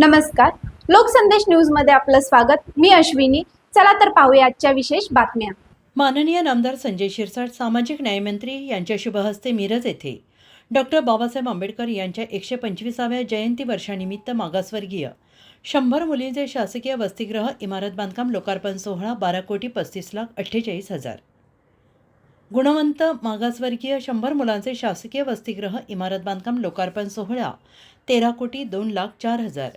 नमस्कार. लोकसंदेश न्यूजमध्ये आपलं स्वागत. मी अश्विनी. चला तर पाहूया आजच्या विशेष बातम्या. माननीय नामदार संजय शिरसाट सामाजिक न्यायमंत्री यांच्या शुभहस्ते मिरज येथे. डॉक्टर बाबासाहेब आंबेडकर यांच्या एकशे पंचवीसाव्या जयंती वर्षानिमित्त मागासवर्गीय. शंभर मुलींचे शासकीय वसतिगृह इमारत बांधकाम लोकार्पण सोहळा बारा कोटी पस्तीस लाख अठ्ठेचाळीस हजार. गुणवंत मागासवर्गीय शंभर मुलांचे शासकीय वसतिगृह इमारत बांधकाम लोकार्पण सोहळा तेरा कोटी दोन लाख चार हजार.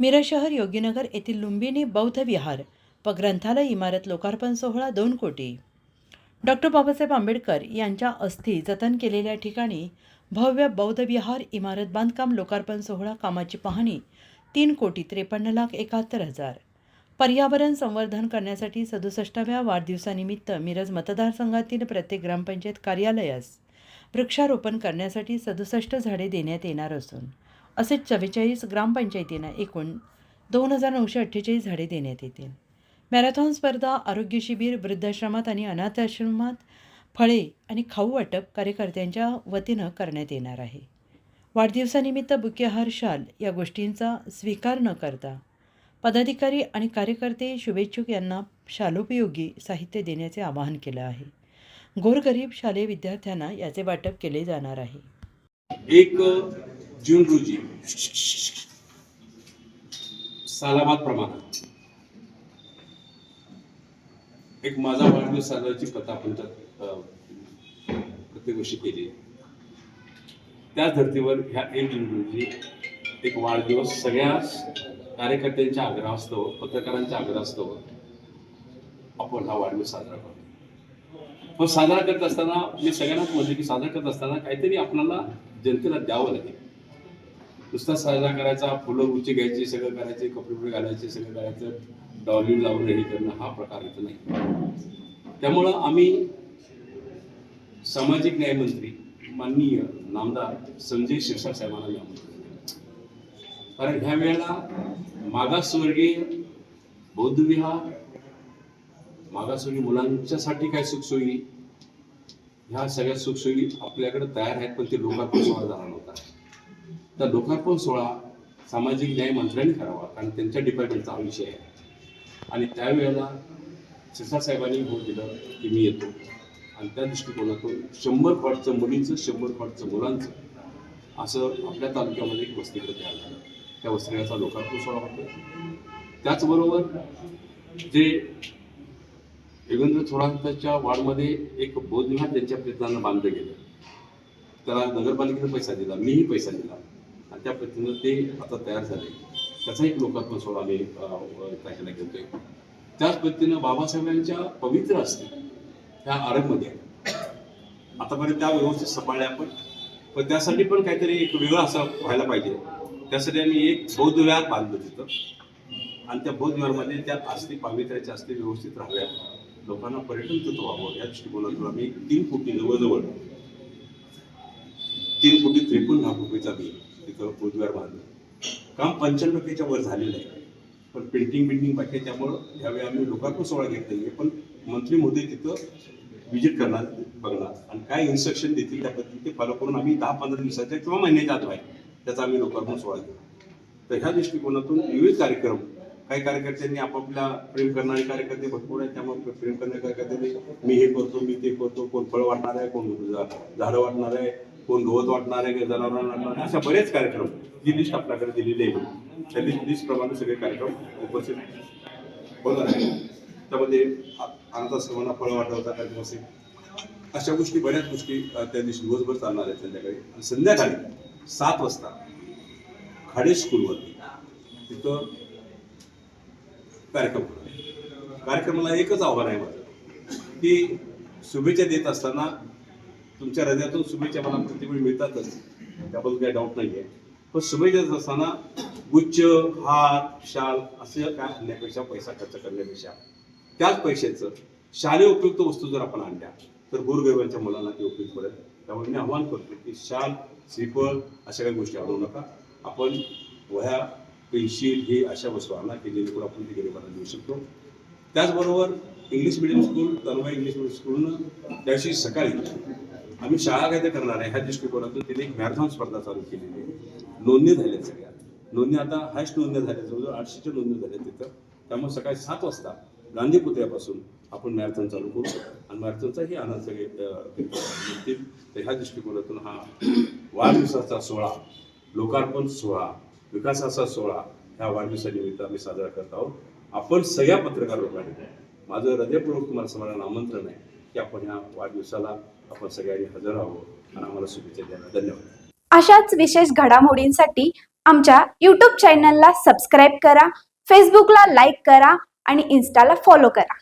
मिरज शहर योगीनगर येथील लुंबिनी बौद्ध विहार व ग्रंथालय इमारत लोकार्पण सोहळा दोन कोटी. डॉक्टर बाबासाहेब आंबेडकर यांच्या अस्थी जतन केलेल्या ठिकाणी भव्य बौद्ध विहार इमारत बांधकाम लोकार्पण सोहळा कामाची पाहणी तीन कोटी त्रेपन्न लाख एकाहत्तर हजार. पर्यावरण संवर्धन करण्यासाठी सदुसष्टाव्या वाढदिवसानिमित्त मिरज मतदारसंघातील प्रत्येक ग्रामपंचायत कार्यालयास वृक्षारोपण करण्यासाठी सदुसष्ट झाडे देण्यात येणार असून असे चव्वेचाळीस ग्रामपंचायतींना एकूण दोन हजार नऊशे अठ्ठेचाळीस झाडे देण्यात येतील. मॅरेथॉन स्पर्धा आरोग्य शिबिर वृद्धाश्रमात आणि अनाथाश्रमात फळे आणि खाऊ वाटप कार्यकर्त्यांच्या वतीनं करण्यात येणार आहे. वाढदिवसानिमित्त बुकेहार शाल या गोष्टींचा स्वीकार न करता पदाधिकारी आणि कार्यकर्ते शुभेच्छुक यांना शालोपयोगी साहित्य देण्याचे आवाहन केलं आहे. गोरगरीब शालेय विद्यार्थ्यांना याचे वाटप केले जाणार आहे. एक जून रोजी. सालाबाद प्रमाणात एक माझा वाढदिवस साजराची प्रथा आपण त्यात, प्रत्येक वर्षी केली. त्याच धर्तीवर ह्या एक जून रोजी एक वाढदिवस सगळ्या कार्यकर्त्यांच्या आग्रहास्तव पत्रकारांच्या आग्रहास्तव आपण हा वाढदिवस साजरा करतो. पण साजरा करत असताना मी सगळ्यांनाच म्हणतो की साजरा करत असताना काहीतरी आपल्याला जनतेला द्यावं लागेल. नुसता साजरा करायचा फुलं उची घ्यायची सगळं करायचे कपडे बिपडे घालायचे सगळं करायचं डॉली लावून हे करणं हा प्रकार इथं नाही. त्यामुळं आम्ही सामाजिक न्यायमंत्री माननीय नामदार संजय शिरसाट साहेबांना मी कारण ह्या वेळेला मागासवर्गीय बौद्धविहार मागासवर्गीय मुलांच्यासाठी काय सुखसोयी? ह्या सगळ्या सुखसोयी आपल्याकडे तयार आहेत पण ते लोकार्पण जाणार झाला नव्हता तर लोकार्पण सोहळा सामाजिक न्याय मंत्र्यांनी करावा कारण त्यांच्या डिपार्टमेंटचा हा विषय आहे. आणि त्यावेळेला शिरसाट साहेबांनी भोट दिलं की मी येतो. आणि त्या दृष्टिकोनातून शंभर फॉटचं मुलींचं शंभर फॉटचं मुलांचं असं आपल्या तालुक्यामध्ये एक वसतिगृह तयार झालं. त्या वसतिगृहाचा लोकार्पण सोहळा होतो. त्याचबरोबर जे योगेंद्र थोरातांच्या वार्डमध्ये एक बौद्ध त्यांच्या प्रयत्नांना बांधलं गेलं. त्याला नगरपालिकेनं पैसा दिला मीही पैसा दिला. आणि त्या पद्धतीनं ते आता तयार झाले. त्याचा एक लोकात्मक सोहळा आम्ही त्याच्याला घेतोय. त्याच पद्धतीनं बाबासाहेबांच्या पवित्र असते त्या आरबमध्ये आतापर्यंत त्या व्यवस्थित सांभाळल्या आपण पण त्यासाठी पण काहीतरी एक वेगळं असं व्हायला पाहिजे. त्यासाठी आम्ही एक बौद्ध विहार तिथं. आणि त्या बौद्ध विहारमध्ये त्या आस्ती पावित्र्याच्या आस्ती व्यवस्थित राहाव्यात. लोकांना पर्यटन तत्व व्हावं या दृष्टिकोनातून आम्ही तीन कोटी जवळजवळ तीन कोटी त्रेपन्न लाख रुपयेचा मी तिथं बौद्ध बांधलं. काम पंच्याण्णव टक्केच्या वर झालेलं आहे. पण पेंटिंग बिल्डिंग बाकी आहे त्यामुळं यावेळी आम्ही लोकार्पण सोहळा घेत नाही पण मंत्री मोदी तिथं व्हिजिट करणार बघणार. आणि काय इन्स्ट्रक्शन देतील त्या पद्धतीने ते फॉलो करून आम्ही दहा पंधरा दिवसाच्या किंवा महिन्याच्या आत आहे त्याचा आम्ही लोकार्पण सोहळा घेऊ. तर ह्या दृष्टिकोनातून विविध कार्यक्रम काही कार्यकर्त्यांनी आपापल्या प्रेम करणारे कार्यकर्ते भरपूर आहेत. त्यामुळे प्रेम करणारे कार्यकर्त्यांनी मी हे करतो मी ते करतो. कोण फळ वाटणार आहे कोण झाडं वाटणार आहे कोण गवत वाटणार आहे जनावरांना वाटणार अशा बरेच कार्यक्रम जी लिस्ट आपल्याकडे दिलेली आहे. त्या लिस्ट लिस्टप्रमाणे सगळे कार्यक्रम उपस्थित होणार आहे त्यामध्ये अनाथाश्रमांना फळं वाटवता कार्यक्रम असेल अशा गोष्टी बऱ्याच गोष्टी त्या दिवशी दिवसभर चालणार आहेत संध्याकाळी. आणि संध्याकाळी सात वाजता खाडे स्कूलवरती तिथं कार्यक्रम होणार कार्यक्रमाला एकच आव्हान आहे माझं की शुभेच्छा देत असताना तुमच्या हृदयातून शुभेच्छा मला प्रत्येक वेळी मिळतातच. त्याबद्दल काही डाऊट नाही आहे पण शुभेच्छा देत असताना गुच्छ हार शाल असं काय आणण्यापेक्षा पैसा खर्च करण्यापेक्षा त्याच पैशाचं शालेय उपयुक्त वस्तू जर आपण आणल्या तर गोरगरिबांच्या मुलांना ते उपयुक्त पडेल. त्यामुळे मी आव्हान करतो की शाल श्रीफळ अशा काही गोष्टी आणू नका. आपण वह्या पेन्शिल हे अशा वस्तू आणा की जेणेकरून आपण ते गरिबांना देऊ शकतो. त्याचबरोबर English medium school Tanmay English medium स्कूलनं त्या दिवशी सकाळी आम्ही शाळा काय ते करणार आहे. ह्या दृष्टिकोनातून तिने एक मॅरेथॉन स्पर्धा चालू केलेली आहे. नोंदणी झाल्या सगळ्या. नोंदणी आता हायस्ट नोंदणी झाल्या जवळजवळ आठशेच्या नोंदणी झाल्या तिथं. त्यामुळे सकाळी सात वाजता गांधी पुतळ्यापासून आपण मॅरेथॉन चालू करू. आणि मॅरेथॉनचाही आनंद सगळे मिळतील तर ह्या दृष्टिकोनातून हा वाढदिवसाचा सोहळा लोकार्पण सोहळा विकासाचा सोहळा ह्या वाढदिवसानिमित्त आम्ही साजरा करत आहोत. आपण सगळ्या पत्रकार लोकांनी. माझं हृदयपूर्वक तुम्हाला सगळ्यांना आमंत्रण आहे. की आपण ह्या वाढदिवसाला आपण सगळ्यांनी हजर राहावं आणि आम्हाला शुभेच्छा द्याव्या धन्यवाद. अशाच विशेष घडामोडींसाठी आमच्या यूट्यूब चॅनलला सबस्क्राईब करा फेसबुकला लाईक करा आणि इन्स्टाला फॉलो करा.